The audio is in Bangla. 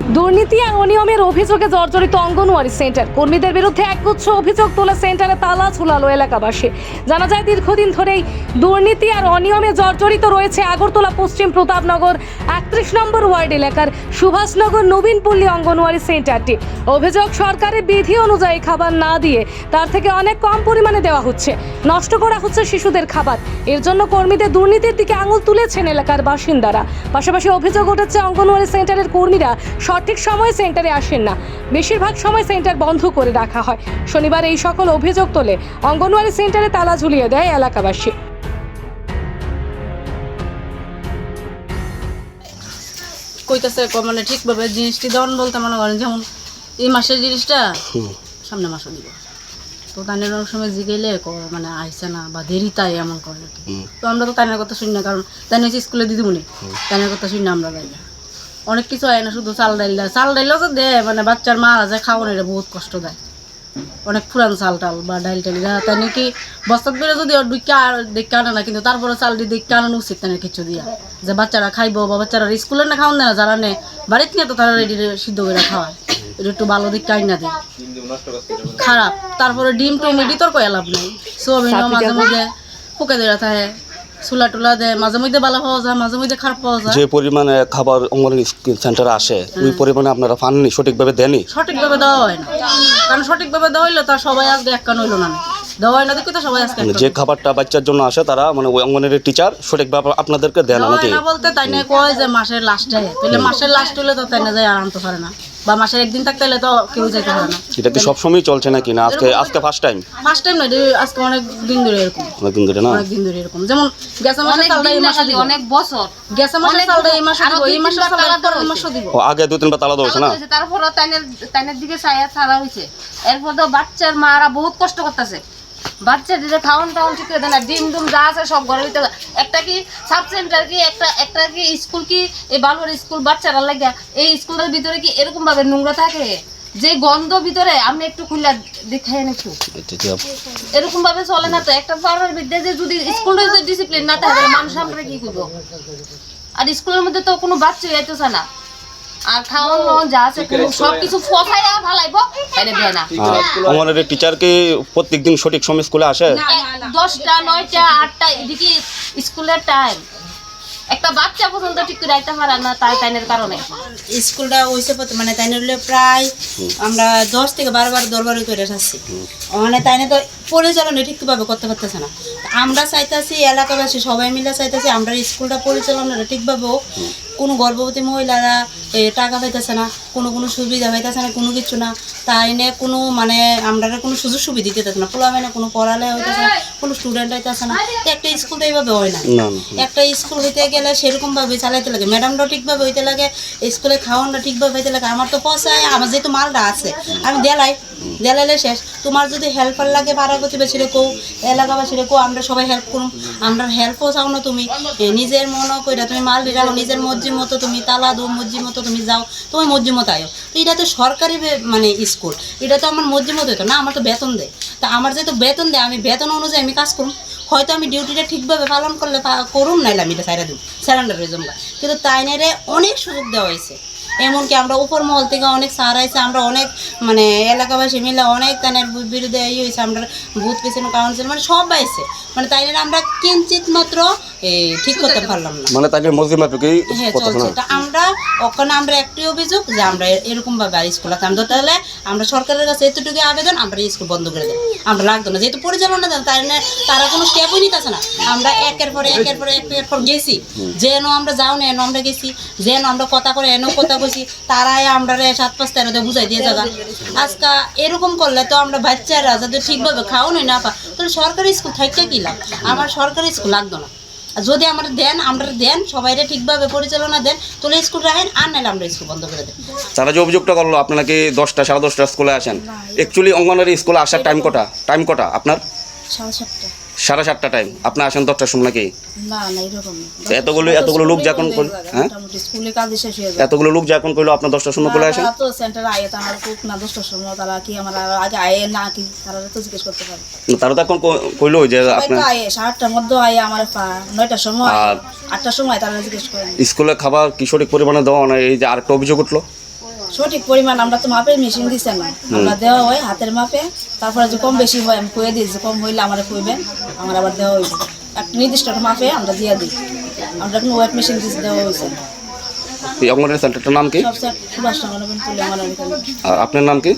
দুর্নীতি আর অনিয়মের অভিযোগে জর্জরিত অঙ্গনওয়াড়ি সেন্টার। কর্মীদের বিরুদ্ধে একগুচ্ছ অভিযোগ তোলা সেন্টারে তালা ঝুলালো এলাকাবাসী। জানা যায়, দীর্ঘদিন ধরেই দুর্নীতি আর অনিয়মে জর্জরিত রয়েছে আগরতলা পশ্চিম প্রতাপনগর একত্রিশ নম্বর ওয়ার্ড এলাকার সুভাষনগর নবীনপল্লী অঙ্গনওয়াড়ি সেন্টারটি। অভিযোগ, সরকারের বিধি অনুযায়ী খাবার না দিয়ে তার থেকে অনেক কম পরিমাণে দেওয়া হচ্ছে। নষ্ট করা হচ্ছে শিশুদের খাবার। এর জন্য কর্মীদের দুর্নীতির দিকে আঙুল তুলেছেন এলাকার বাসিন্দারা। পাশাপাশি অভিযোগ উঠেছে, অঙ্গনওয়াড়ি সেন্টারের কর্মীরা সঠিক সময়ে সেন্টারে আসেন না। বেশিরভাগ সময় সেন্টার বন্ধ করে রাখা হয়। শনিবার এই সকল অভিযোগ তোলে অঙ্গনওয়াড়ি সেন্টারে তালা ঝুলিয়ে দেয় এলাকাবাসী। কইতাছে মানে ঠিকভাবে জিনিসটি দেওয়ান বলতে মনে করেন যেমন এই মাসের জিনিসটা সামনে মাসে দিব। তো তাদের অনেক সময় জিগাইলে ক- মানে আইসে না বা দেরি তাই এমন করে তো আমরা তো তাদের কথা শুনি না কারণ তাই হচ্ছে স্কুলে দিদিমণি। তাদের কথা শুনি না আমরা যাই না অনেক কিছু হয় না শুধু চাল ডাইল দেয়। চাল ডাইলও তো দেয় মানে বাচ্চার মারা যায় খাওয়ানো এটা বহুত কষ্ট দেয়। অনেক পুরান চাল টাল বা ডাইল টাইল। এরা তাই নাকি বস্তাত বেড়ে যদি দুইটা দেখতে আনে না কিন্তু তারপরে চাল দিয়ে দেখতে আনানো উচিত তাই কিছু দিয়া। যে বাচ্চারা খাইবো বা বাচ্চারা স্কুলে না খাওয়ান দেয় না যারা নে বাড়িতে নিয়ে তো তারা রেডি সিদ্ধ করে খাওয়ায়। এটা একটু ভালো দিক আইনা দেয় খারাপ। তারপরে ডিম টিম বিতর্ক লাভ নেই। সোয়াবিনও মাঝে মাঝে পোকে দেওয়া থাকে। চুলা টুলা দেয় মাঝে মধ্যে ভালো পাওয়া যায় মাঝে মধ্যে খারাপ পাওয়া যায়। যে পরিমাণে খাবার অঙ্গনওয়াড়ি সেন্টারে আসে ওই পরিমাণে আপনারা পাননি সঠিকভাবে দেননি? সঠিকভাবে দেওয়া হয় না। কারণ সঠিকভাবে দেওয়া হইলে তার সবাই আজকে এক কান হইল না। দেওয়া হয় না দেখি তো সবাই আজকে মানে যে খাবারটা বাচ্চার জন্য আসে তারা মানে ওই অঙ্গনওয়াড়ি টিচার সঠিকভাবে আপনাদেরকে দেন নাকি? না বলতে তাই না কয় যে মাসের লাস্টে তাহলে মাসের লাস্ট হলে তো তাই না যায় আর আনতে পারে না। বা মাসের একদিন থাকতে হলে তো কেউ যেতে পারে না। এটা কি সবসময় চলছে নাকি? না আজকে আজকে ফার্স্ট টাইম ফার্স্ট টাইম না আজকে অনেক দিন ধরে এরকম। অনেকদিন ধরে না? অনেক দিন ধরে এরকম। যেমন গেছে মাসে চালটা এই মাসে দিব। অনেক বছর। গেছে মাসে চালটা এই মাসে দিব। এই মাসে পরের মাসে দিব। ও আগে দু তিনবার তালা দেওয়া না? তারপরে তাইনের তাইনের দিকে ছায়া ছাড়া হয়েছে। এরপর তো বাচ্চার মারা বহুত কষ্ট করতেছে। বাচ্চা দিতে খাওয়ান টাউন ঠিক করে না ডিম ডুম যা আছে সব ঘরের ভিতরে একটা কি সাব সেন্টার কি একটা একটা কি স্কুল কি এই বালুর স্কুল বাচ্চারা লাগে এই স্কুলের ভিতরে কি এরকম ভাবে নোংরা থাকে? যে গন্ধ ভিতরে আমি একটু খুললা দেখাই একটু। এরকম ভাবে চলে না তো একটা পাড়ার বিদ্যায় যে যদি স্কুলের যদি ডিসিপ্লিন না থাকে মানুষ আমরা কি করব? আর স্কুলের মধ্যে তো কোনো বাচ্চা যাইতেছে না। আর খাওয়ানো যা আছে সব কিছু ফসাইয়া ফালাইবো এটা দেয় না। আর টিচার কি প্রত্যেকদিন সঠিক সময় স্কুলে আসে? দশটা নয়টা আটটা এদিকে স্কুলের টাইম একটা বাচ্চা পর্যন্ত ঠিক করে আইতে পারে না তাই টাইমের কারণে। স্কুলটা মানে প্রায় আমরা দশ থেকে বারো বার দরবারে করে আসছি মানে তাই তো পরিচালনা ঠিকভাবে করতে পারতেছে না। আমরা চাইতেছি এলাকাবাসী সবাই মিলে চাইতেছি আমরা স্কুলটা পরিচালনাটা ঠিকভাবে হোক। কোনো গর্ভবতী মহিলারা টাকা পাইতেছে না কোনো কোনো সুবিধা পাইতেছে না কোনো কিছু না। তাই নিয়ে কোনো মানে আমরা কোনো সুযোগ সুবিধা দিতেছে না। পোলা না কোনো পড়ালে হইতেছে না কোনো স্টুডেন্ট হইতেছে না। একটা স্কুল তো এইভাবে হয় না। একটা স্কুল হইতে গেলে সেরকম ভাবে চালাইতে লাগে। ম্যাডামরাও ঠিকভাবে হইতে লাগে স্কুলে খাওয়ানটা ঠিকভাবে হইতে লাগে। আমার তো পয়সায় আমার যেহেতু মালটা আছে আমি দেলাই দেলাইলে শেষ। তোমার যদি হেল্পার লাগে পাড়া প্রতিবেশীরে কো এলাকাবাসীরে কো আমরা সবাই হেল্প করুম। আমরা হেল্পও চাও না তুমি। নিজের মনে কইরা তুমি মাল রাখো নিজের মর্জি মতো তুমি তালা দো মর্জি মতো তুমি যাও তুমি মর্জি মতো আয়ো। তো এটা তো সরকারি মানে স্কুল এটা তো আমার মর্জি মতো হতো না, আমার তো বেতন দেয়। তা আমার যেহেতু বেতন দেয়, আমি বেতন অনুযায়ী আমি কাজ করুম। হয়তো আমি ডিউটিটা ঠিকভাবে পালন করলে করুন নাইলে আমি এটা সাইরা দিই স্যালেন্ডার হয়ে কিন্তু তাই অনেক সুযোগ দেওয়া হয়েছে। এমনকি আমরা উপর মহল থেকে অনেক সার আছে আমরা অনেক মানে এলাকাবাসী মিলে অনেক তানের বিরুদ্ধে ইয়ে হয়েছে আমরা বুথ পেছনে কাউন্সিল মানে সব আছে মানে তাই আমরা কিঞ্চিত মাত্র ঠিক করতে পারলাম না। মানে তাই মসজিদ মাফিকই হ্যাঁ চলছে। তা আমরা ওখানে আমরা একটি অভিযোগ যে আমরা এরকম ভাবে আর স্কুল আমরা তাহলে আমরা সরকারের কাছে এতটুকু আবেদন, আমরা স্কুল বন্ধ করে দেব। আমরা লাগতো না। যেহেতু পরিচালনা দেন, তাই না, তারা কোনো স্টেপই নিতেছে না। আমরা একের পরে একের পরে একের পর গেছি। যেন আমরা যাও না, এনো আমরা গেছি। যেন আমরা কথা করে এনো কথা কইছি। তারাই আমরা সাত পাঁচ তেরোতে বুঝাই দিয়ে যাগা আজকা এরকম করলে তো আমরা বাচ্চারা যাতে ঠিকভাবে খাওয়ানোই না পা তাহলে সরকারি স্কুল থাকতে কি লাভ? আমার সরকারি স্কুল লাগতো না। যদি আমরা দেন আমরা দেন সবাই ঠিকভাবে পরিচালনা দেন তাহলে স্কুল রাখেন আর নাহলে আমরা স্কুল বন্ধ করে দেন। তারা যে অভিযোগটা করল আপনারা কি দশটা সাড়ে দশটা স্কুলে আসেন? অ্যাকচুয়ালি অঙ্গনওয়াড়ি স্কুলে আসার টাইম কটা? টাইম কটা? আপনার? সাড়ে সাতটা। সাড়ে সাতটা টাইম আপনি আসেন দশটার সময় নাকি? এরকম তো এতগুলো এতগুলো লোক যখন হ্যাঁ হয়ে? এতগুলো লোক যখন করল আপনার দশটার সময় চলে আসেন? তারা তো এখন কইলো যে আপনার তো সাড়ে আটটার মধ্যে আয়ে আমার নয়টার সময় আটটার সময় তারা জিজ্ঞেস করেন স্কুলে খাবার কি সঠিক পরিমাণে দেওয়া না এই যে আরেকটা অভিযোগ উঠল। সঠিক পরিমাণ আমরা তো মাপের মেশিন দিছে না। আমরা দেওয়া হয় হাতের মাপে তারপরে যে কম বেশি হয় আমি কয়ে দিই যে কম হইলে আমার কইবেন আমার আবার দেওয়া হয়েছে একটা নির্দিষ্ট মাপে আমরা দিয়ে দিই। আমরা কোনো ওয়েট মেশিন দিয়েছি দেওয়া হয়েছে এই অঙ্গনওয়াড়ি সেন্টারটার নাম কি? আপনার নাম কি?